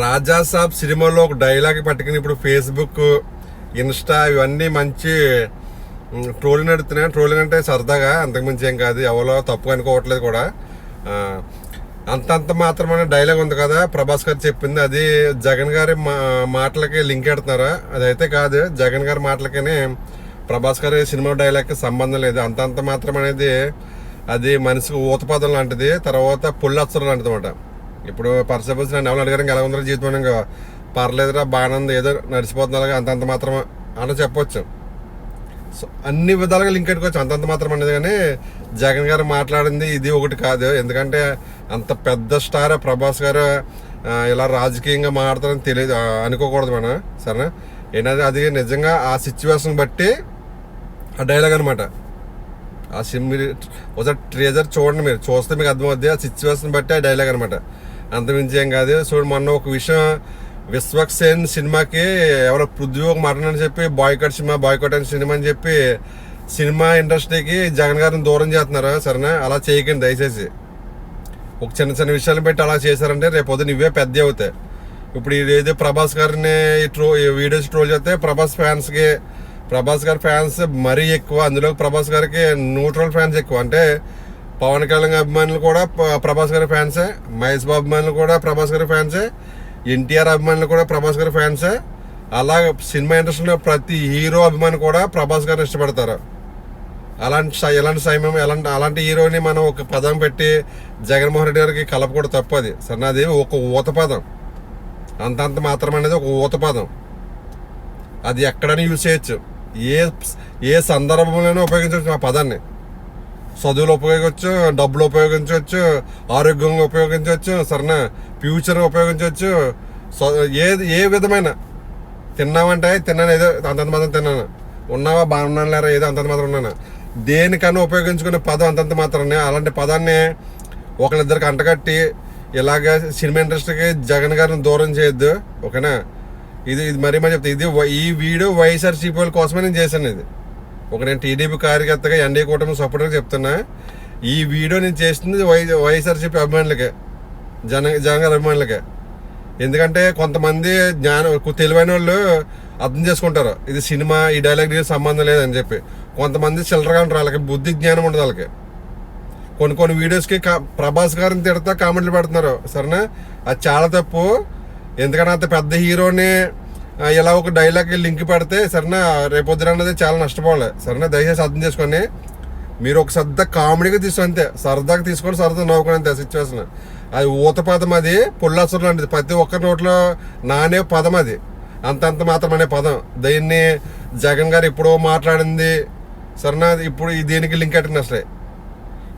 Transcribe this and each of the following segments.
రాజాసాబ్ సినిమాలో ఒక డైలాగ్ పట్టుకుని ఇప్పుడు ఫేస్బుక్ ఇన్స్టా ఇవన్నీ మంచి ట్రోలింగ్ నడుతున్నాయి. ట్రోలింగ్ అంటే సరదాగా అంతకుమించి ఏం కాదు. ఎవరో తప్పు అనుకోవట్లేదు కూడా. అంతంత మాత్రమైన డైలాగ్ ఉంది కదా. ప్రభాస్ గారు చెప్పింది అది జగన్ గారి మా మాటలకి లింక్ ఎడుతున్నారు అదైతే కాదు. జగన్ గారి మాటలకనే ప్రభాస్ గారి సినిమా డైలాగ్కి సంబంధం లేదు. అంతంత మాత్రం అనేది అది మనిషికి ఊతపదం లాంటిది. తర్వాత పుల్లత్సరం లాంటిది అనమాట ఇప్పుడు ఫర్ సపోజ్ నన్ను ఎవరు అడిగారు ఎలా ఉందో జీవితం? ఇంకా పర్లేదురా బాగానే ఏదో నడిచిపోతుంది అలాగే అంతంత మాత్రం అని చెప్పొచ్చు. సో అన్ని విధాలుగా లింక్ పెట్టుకోవచ్చు అంతంత మాత్రం అనేది కానీ జగన్ గారు మాట్లాడింది ఇది ఒకటి కాదు. ఎందుకంటే అంత పెద్ద స్టార్ ప్రభాస్ గారు ఇలా రాజకీయంగా మాట్లాడతారని తెలియదు అనుకోకూడదు మనం సరేనా? ఏంటంటే అది నిజంగా ఆ సిచ్యువేషన్ బట్టి ఆ డైలాగ్ అనమాట ఆ సిమ్ మీరు ఒకసారి ట్రేజర్ చూడండి మీరు చూస్తే మీకు అర్థమవుద్ది ఆ సిచ్యువేషన్ బట్టి ఆ డైలాగ్ అనమాట అంత ఏం కాదు. చూడు మొన్న ఒక విషయం విశ్వక్సేన్ సినిమాకి ఎవరో పృథ్వీ ఒక మరణం అని చెప్పి బాయ్కట్ సినిమా బాయ్కట్ అని సినిమా అని చెప్పి సినిమా ఇండస్ట్రీకి జగన్ గారిని దూరం చేస్తున్నారు సరేనా? అలా చేయకండి దయచేసి. ఒక చిన్న చిన్న విషయాలు పెట్టి అలా చేశారంటే రేపు పొద్దున ఇవే పెద్ద అవుతాయి. ఇప్పుడు ఏదో ప్రభాస్ గారిని ట్రో వీడియోస్ ట్రోల్ చేస్తే ప్రభాస్ ఫ్యాన్స్కి ప్రభాస్ గారి ఫ్యాన్స్ మరీ ఎక్కువ. అందులో ప్రభాస్ గారికి న్యూట్రల్ ఫ్యాన్స్ ఎక్కువ. అంటే పవన్ కళ్యాణ్ అభిమానులు కూడా ప్రభాస్ గారి ఫ్యాన్సే. మహేష్ బాబు అభిమానులు కూడా ప్రభాస్ గారి ఫ్యాన్సే. ఎన్టీఆర్ అభిమానులు కూడా ప్రభాస్ గారి ఫ్యాన్సే. అలా సినిమా ఇండస్ట్రీలో ప్రతి హీరో అభిమాని కూడా ప్రభాస్ గారిని ఇష్టపడతారు. అలాంటి ఎలాంటి సమయం ఎలాంటి అలాంటి హీరోని మనం ఒక పదం పెట్టి జగన్మోహన్ రెడ్డి గారికి కలపకూడదు అది. సరే అది ఒక ఊత పదం. అంత అంత మాత్రం అనేది ఒక ఊత పదం. అది ఎక్కడైనా యూజ్ చేయొచ్చు. ఏ ఏ సందర్భంలోనూ ఉపయోగించవచ్చు ఆ పదాన్ని. చదువులు ఉపయోగించవచ్చు డబ్బులు ఉపయోగించవచ్చు ఆరోగ్యంగా ఉపయోగించవచ్చు సరేనా? ఫ్యూచర్ ఉపయోగించవచ్చు సో- ఏ ఏ విధమైన తిన్నామంటే తిన్నాను ఏదో అంతంత మాత్రం తిన్నాను. ఉన్నావా బాగున్నాను లేరా ఏదో అంతంత మాత్రం ఉన్నాను. దేనికన్నా ఉపయోగించుకునే పదం అంతంత మాత్రమే. అలాంటి పదాన్ని ఒకరిద్దరికి అంటగట్టి ఇలాగ సినిమా ఇండస్ట్రీకి జగన్ గారిని దూరం చేయొద్దు ఓకేనా? ఇది ఇది మరీ మరి చెప్తా. ఇది వై- ఈ వీడియో వైఎస్ఆర్సీపీ వాళ్ళ కోసమే నేను చేశాను ఇది. ఒక నేను టీడీపీ కార్యకర్తగా ఎన్డీ కూటమి సపోర్టర్గా చెప్తున్నా. ఈ వీడియో నేను చేస్తుంది వై వైఎస్ఆర్సీపీ అభిమానులకే జన జగన్ అభిమానులకి. అభిమానులకే ఎందుకంటే కొంతమంది జ్ఞాన తెలివైన వాళ్ళు అర్థం చేసుకుంటారు. ఇది సినిమా ఈ డైలాగ్ దీనికి సంబంధం లేదని చెప్పి. కొంతమంది చిల్లరగా ఉంటారు వాళ్ళకి బుద్ధి జ్ఞానం ఉండదు వాళ్ళకి. కొన్ని కొన్ని వీడియోస్కి కా- ప్రభాస్ గారిని తిడతా కామెంట్లు పెడుతున్నారు. సరేనా? అది చాలా తప్పు. ఎందుకంటే అంత పెద్ద హీరోని ఇలా ఒక డైలాగ్ లింక్ పెడితే సరేనా రేపొద్దున అన్నది చాలా నష్టపోవాలి. సరేనా దయచేసి అర్థం చేసుకొని మీరు ఒక సరదా కామెడీగా తీసుకు అంతే. సరదాగా తీసుకొని సరదా నవ్వుకొని అంతే సిచ్యువేషన్ అది ఊత పదం అది పుల్లాసురం లాంటిది. ప్రతి ఒక్క నోట్లో నానే పదం అది. అంతంత మాత్రం అనే పదం. దీన్ని జగన్ గారు ఎప్పుడో మాట్లాడింది. సరేనా ఇప్పుడు దీనికి లింక్ అట్టిన అసలే.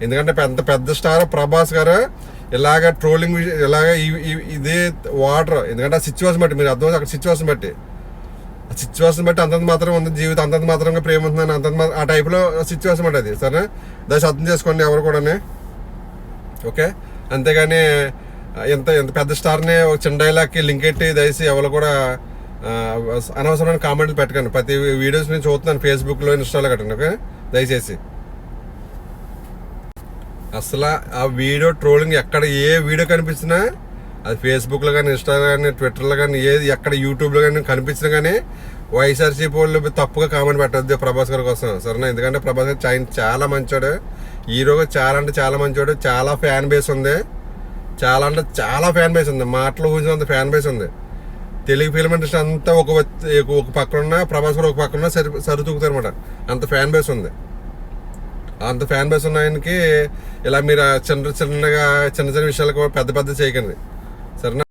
ఎందుకంటే పెద్ద పెద్ద స్టార్ ప్రభాస్ గారు ఇలాగ ట్రోలింగ్ ఇలాగ ఇదే వాటర్. ఎందుకంటే ఆ సిచ్యువేషన్ బట్టి మీరు అర్థం అక్కడ సిచ్యువేషన్ బట్టి. ఆ సిచ్యువేషన్ బట్టి అంతంత మాత్రం ఉంది జీవితం అంతంత మాత్రంగా ప్రేమ ఉంటుందని అంతంత ఆ టైప్లో సిచ్యువేషన్ బట్టి అది. సరే దశ అర్థం చేసుకోండి ఎవరు కూడా ఓకే? అంతేగాని ఎంత ఎంత పెద్ద స్టార్ని ఒక చిన్న డైలాగ్కి లింక్ ఎట్టి దయచేసి ఎవరు కూడా అనవసరమైన కామెంట్లు పెట్టకండి. ప్రతి వీడియోస్ నేను చూస్తున్నాను ఫేస్బుక్లో ఇన్స్టాలో కట్టండి ఓకే? దయచేసి. అసలు ఆ వీడియో ట్రోలింగ్ ఎక్కడ ఏ వీడియో కనిపించినా అది ఫేస్బుక్లో కానీ ఇన్స్టాలో కానీ ట్విట్టర్లో కానీ ఏది ఎక్కడ యూట్యూబ్లో కానీ కనిపించినా కానీ వైఎస్ఆర్సీపీ వాళ్ళు తప్పుగా కామెంట్ పెట్టద్దు ప్రభాస్ గారి కోసం సరేనా? ఎందుకంటే ప్రభాస్ గారు ఆయన చాలా మంచోడు హీరోగా చాలా అంటే చాలా మంచోడు చాలా ఫ్యాన్ బేస్ ఉంది చాలా అంటే చాలా ఫ్యాన్ బేస్ ఉంది మాటలు ఊహించినంత ఫ్యాన్ బేస్ ఉంది. తెలుగు ఫిల్మ్ ఇండస్ట్రీ అంతా ఒక ఒక పక్కన ఉన్న ప్రభాస్ గారు ఒక పక్కన ఉన్న సరి సరితూగుతారు అనమాట అంత ఫ్యాన్ బేస్ ఉంది. అంత ఫ్యాన్ బేస్ ఉన్న ఆయనకి ఇలా మీరు చిన్న చిన్నగా చిన్న చిన్న విషయాలకు పెద్ద పెద్ద చేయకండి. సరేనా?